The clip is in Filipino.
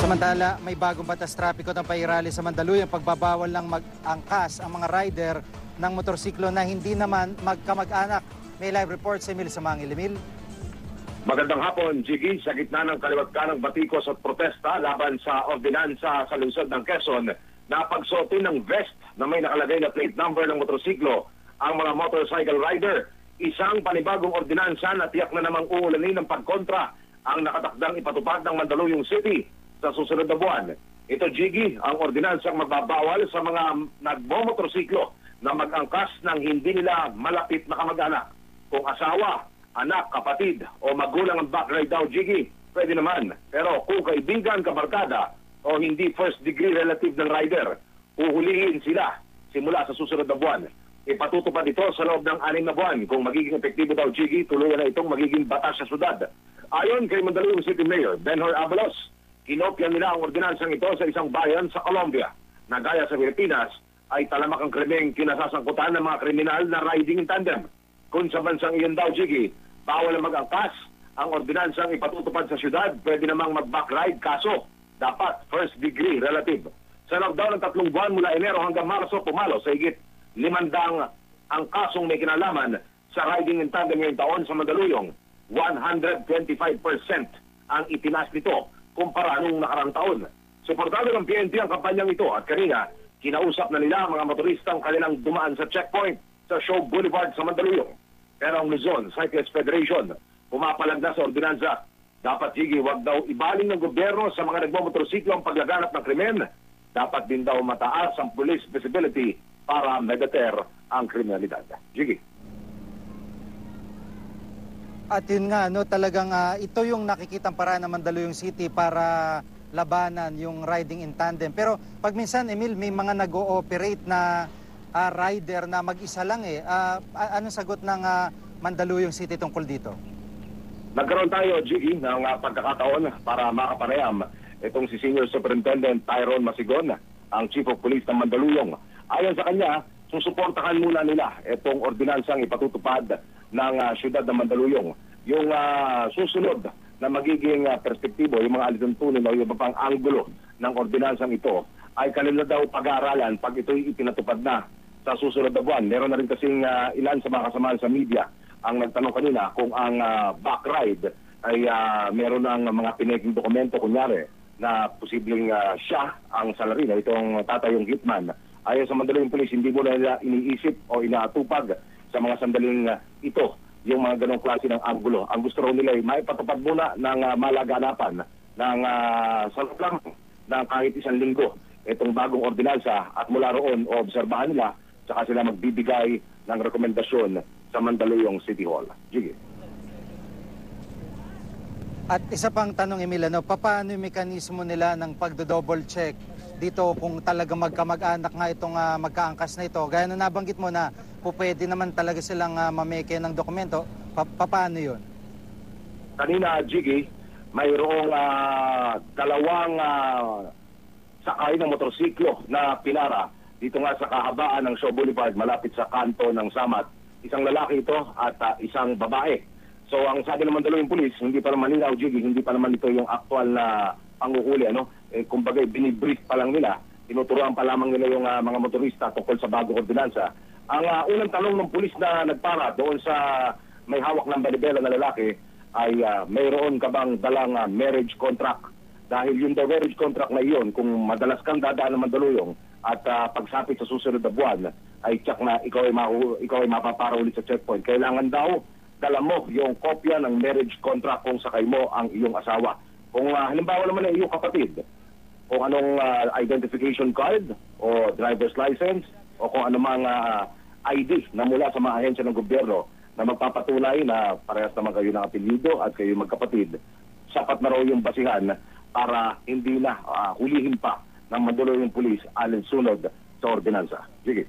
Samantala, may bagong batas trapiko ng pairali sa Mandaluyong pagbabawal ng mag-angkas ang mga rider ng motorsiklo na hindi naman magkamag-anak. May live report sa Emil Samangil. Emil? Magandang hapon, Jiggy. Sa gitna ng kaliwat ka ng batikos at protesta laban sa ordinansa sa lungsod ng Quezon na pagsuotin ng vest na may nakalagay na plate number ng motorsiklo ang mga motorcycle rider. Isang panibagong ordinansa na tiyak na namang uulanin ng pagkontra ang nakatakdang ipatupad ng Mandaluyong City sa susunod na buwan. Ito, Jiggy, ang ordinansang magbabawal sa mga nagmomotorsiklo na mag-angkas ng hindi nila malapit na kamag-anak. Kung asawa, anak, kapatid o magulang ang backride daw, Jiggy, pwede naman. Pero kung kaibigan, kabarkada o hindi first degree relative ng rider, uhulihin sila simula sa susunod na buwan. Ipatutupad ito sa loob ng anim na buwan. Kung magiging epektibo daw, Jiggy, tuluyan na itong magiging batas sa syudad. Ayon kay Mandaluyong City Mayor Benhor Abalos, kinopya nila ang ordinansang ito sa isang bayan sa Colombia na gaya sa Pilipinas ay talamak ang krimeng kinasasangkutan ng mga kriminal na riding in tandem. Kung sa bansang iyon daw, Jiggy, bawal ang mag-angkas, ang ordinansang ipatutupad sa syudad, pwede namang mag-backride kaso dapat first degree relative. Sa loob daw ng tatlong buwan mula Enero hanggang Marso, pumalo sa higit limandang ang kasong may kinalaman sa riding in tandem ngayong taon sa Mandaluyong. 125% ang itinas nito kumpara nung nakarang taon. Suportado ng PNP ang kampanyang ito at kanina, kinausap na nila ang mga motoristang kanilang dumaan sa checkpoint sa Show Boulevard sa Mandaluyong. Pero ang Luzon Cyclist Federation, pumapalag na sa ordinansa, dapat higi wag daw ibaling ng gobyerno sa mga nagmamotorsiklo ang paglaganap ng krimen. Dapat din daw mataas ang police visibility para megater ang kriminalidad. Jiggy. At yun nga, no, talagang ah, ito yung nakikitang paraan ng Mandaluyong City para labanan yung riding in tandem. Pero pag minsan, Emil, may mga nag-ooperate na ah, rider na mag-isa lang eh. A- anong sagot ng ah, Mandaluyong City tungkol dito? Nagkaroon tayo, Jiggy, ng uh, pagkakataon para makapanayam itong si Senior Superintendent Tyrone Masigon, ang Chief of Police ng Mandaluyong. Ayon sa kanya, susuportahan muna nila itong ordinansang ipatutupad ng uh, syudad ng Mandaluyong. Yung uh, susunod na magiging uh, perspektibo, yung mga alituntunin o yung pang anggulo ng ordinansang ito, ay kanila daw pag-aaralan pag ito'y ipinatupad na sa susunod na buwan. Meron na rin kasing uh, ilan sa mga kasamahan sa media ang nagtanong kanina kung ang uh, backride ay uh, meron ng mga pinaging dokumento kunyari na posibleng uh, siya ang salary na itong tatayong hitman. Ayon sa Mandaluyong Police, hindi mo na nila iniisip o inaatupag sa mga sandaling uh, ito yung mga ganong klase ng anggulo. Ang gusto raw nila ay maipatupad muna ng uh, malaganapan ng uh, sa loob lang ng kahit isang linggo itong bagong ordinansa at mula roon o obserbahan nila saka sila magbibigay ng rekomendasyon sa Mandaluyong City Hall. Sige. At isa pang tanong, Emil, ano, paano yung mekanismo nila ng pagdo-double check dito kung talaga magkamag-anak nga itong ah, magkaangkas na ito? Gaya na nabanggit mo na po naman talaga silang uh, mameke ng dokumento. Pa- paano yun? Kanina, Jiggy, mayroong ah, dalawang ah, sakay ng motorsiklo na pinara dito nga sa kahabaan ng Shaw Boulevard malapit sa kanto ng Samat. Isang lalaki ito at ah, isang babae. So ang sabi ng Mandaluyong Police, hindi pa naman nila, Jiggy, hindi pa naman ito yung aktual na panguhuli. Ano? Eh, kumbaga, binibrief pa lang nila. Tinuturuan pa lamang nila yung ah, mga motorista tungkol sa bagong ordinansa. Ang ah, unang tanong ng pulis na nagpara doon sa may hawak ng balibela na lalaki ay ah, mayroon ka bang dalang ah, marriage contract? Dahil yung daw marriage contract na iyon, kung madalas kang dadaan ng Mandaluyong at ah, pagsapit sa susunod na buwan, ay tsak na ikaw ay, mahu- ikaw ay mapapara ulit sa checkpoint. Kailangan daw dala mo yung kopya ng marriage contract kung sakay mo ang iyong asawa. Kung ah, halimbawa naman ay iyong kapatid, kung anong ah, identification card o driver's license o kung anumang ah, ID na mula sa mga ahensya ng gobyerno na magpapatunay na parehas naman kayo ng apelyido at kayo magkapatid, sapat na raw yung basihan para hindi na ah, hulihin pa ng Mandaluyong Police alinsunod sa ordinansa. Sige.